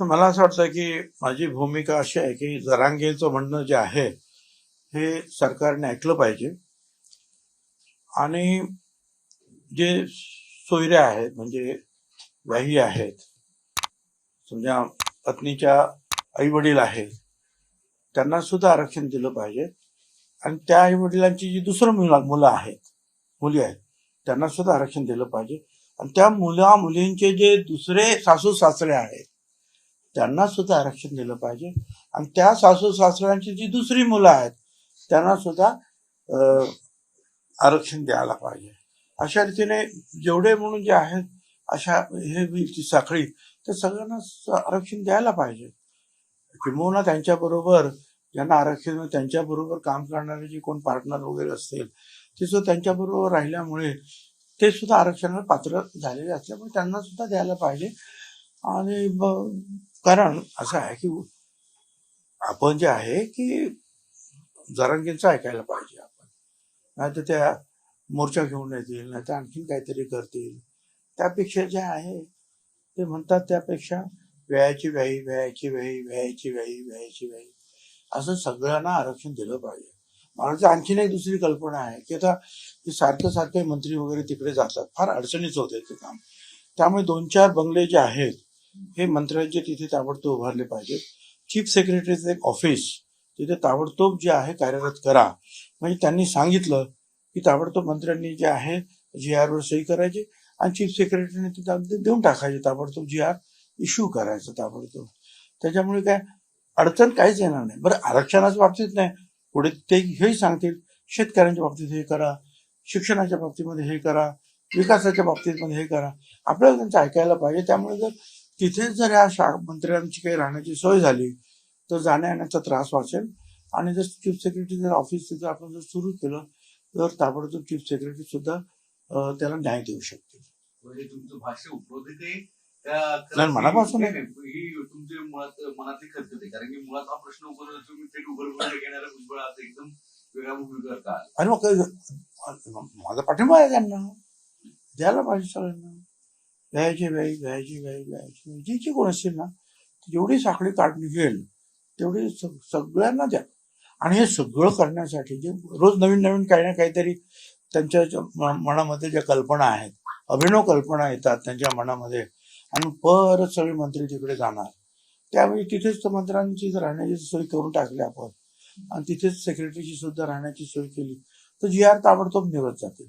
तर मला असं वाटतं की माझी भूमिका अशी आहे की जरांगेचं म्हणणं जे आहे हे सरकारने ऐकलं पाहिजे. आणि जे सोयऱ्या आहेत म्हणजे वाही आहेत समजा पत्नीच्या आई वडील आहेत त्यांना सुद्धा आरक्षण दिलं पाहिजे. आणि त्या आई वडिलांची जी दुसरं मुलं मुलं आहेत मुली आहेत त्यांना सुद्धा आरक्षण दिलं पाहिजे. आणि त्या मुला मुलींचे जे दुसरे सासू सासरे आहेत त्यांना सुद्धा आरक्षण दिलं पाहिजे. आणि त्या सासू सासऱ्यांची जी दुसरी मुलं आहेत त्यांना सुद्धा आरक्षण द्यायला पाहिजे. अशा रीतीने जेवढे म्हणून जे आहेत अशा हे होईल ती साखळी ते सगळ्यांना आरक्षण द्यायला पाहिजे. किंबहुना त्यांच्याबरोबर ज्यांना आरक्षण त्यांच्याबरोबर काम करणारे जे कोण पार्टनर वगैरे असतील ते सुद्धा त्यांच्याबरोबर राहिल्यामुळे ते सुद्धा आरक्षणाला पात्र झालेले असल्यामुळे त्यांना सुद्धा द्यायला पाहिजे. आणि ब- कारण असं आहे की आपण जे आहे की जरांगींचं ऐकायला पाहिजे आपण. नाही तर त्या मोर्चा घेऊन येतील नाही तर आणखीन काहीतरी करतील. त्यापेक्षा जे आहे ते म्हणतात त्यापेक्षा व्यायाची व्याही व्यायाची व्याही व्यायाची व्याही व्यायाची व्याही असं सगळ्यांना आरक्षण दिलं पाहिजे. मला आणखीन एक दुसरी कल्पना आहे की आता ते सारखं सारखे मंत्री वगैरे तिकडे जातात. फार अडचणीच होते ते काम. त्यामुळे दोन चार बंगले जे आहेत हे मंत्र्यांचे तिथे ताबडतोब उभारले पाहिजेत. चीफ सेक्रेटरीचं एक ऑफिस तिथे ताबडतोब जे आहे कार्यरत करा. म्हणजे त्यांनी सांगितलं की ताबडतोब मंत्र्यांनी जे आहे जी वर सही करायची आणि चीफ सेक्रेटरीने ते देऊन टाकायचे ताबडतोब जी आर इश्यू करायचं ताबडतोब. त्याच्यामुळे काय अडचण काहीच येणार नाही. बरं आरक्षणाच्या बाबतीत नाही. पुढे ते हेही सांगतील शेतकऱ्यांच्या बाबतीत हे करा शिक्षणाच्या बाबतीमध्ये हे करा विकासाच्या बाबतीमध्ये हे करा. आपल्याला त्यांचं ऐकायला पाहिजे. त्यामुळे जर तिथेच जर या शा मंत्र्यांची काही राहण्याची सोय झाली तर जाण्या येण्याचा त्रास वाचेल. आणि जर चीफ सेक्रेटरी जर ऑफिस तिथं आपण जर सुरू केलं तर ताबडतोब चीफ सेक्रेटरी सुद्धा त्याला न्याय देऊ शकतील. म्हणजे नाही, मनापासून ही तुमचे मनातली आहे कारण की मुळात हा प्रश्न तुम्ही थेट भुजबळ आता एकदम आला? आणि मग माझा पाठिंबा आहे त्यांना. द्यायला पाहिजे सगळ्यांना. व्यायाची व्याई व्यायाची व्याई व्यायाची जी जी कोण असतील ना जेवढी साखळी काढून निघेल तेवढी सगळ्यांना द्या. आणि हे सगळं करण्यासाठी जे रोज नवीन नवीन काही ना काहीतरी त्यांच्या मनामध्ये ज्या कल्पना आहेत अभिनव कल्पना येतात त्यांच्या मनामध्ये आणि परत सगळे मंत्री तिकडे जाणार. त्यावेळी तिथेच तर मंत्र्यांची राहण्याची सोय करून टाकली आपण आणि तिथेच सेक्रेटरीची सुद्धा राहण्याची सोय केली तर जी आर ताबडतोब निघत जाते.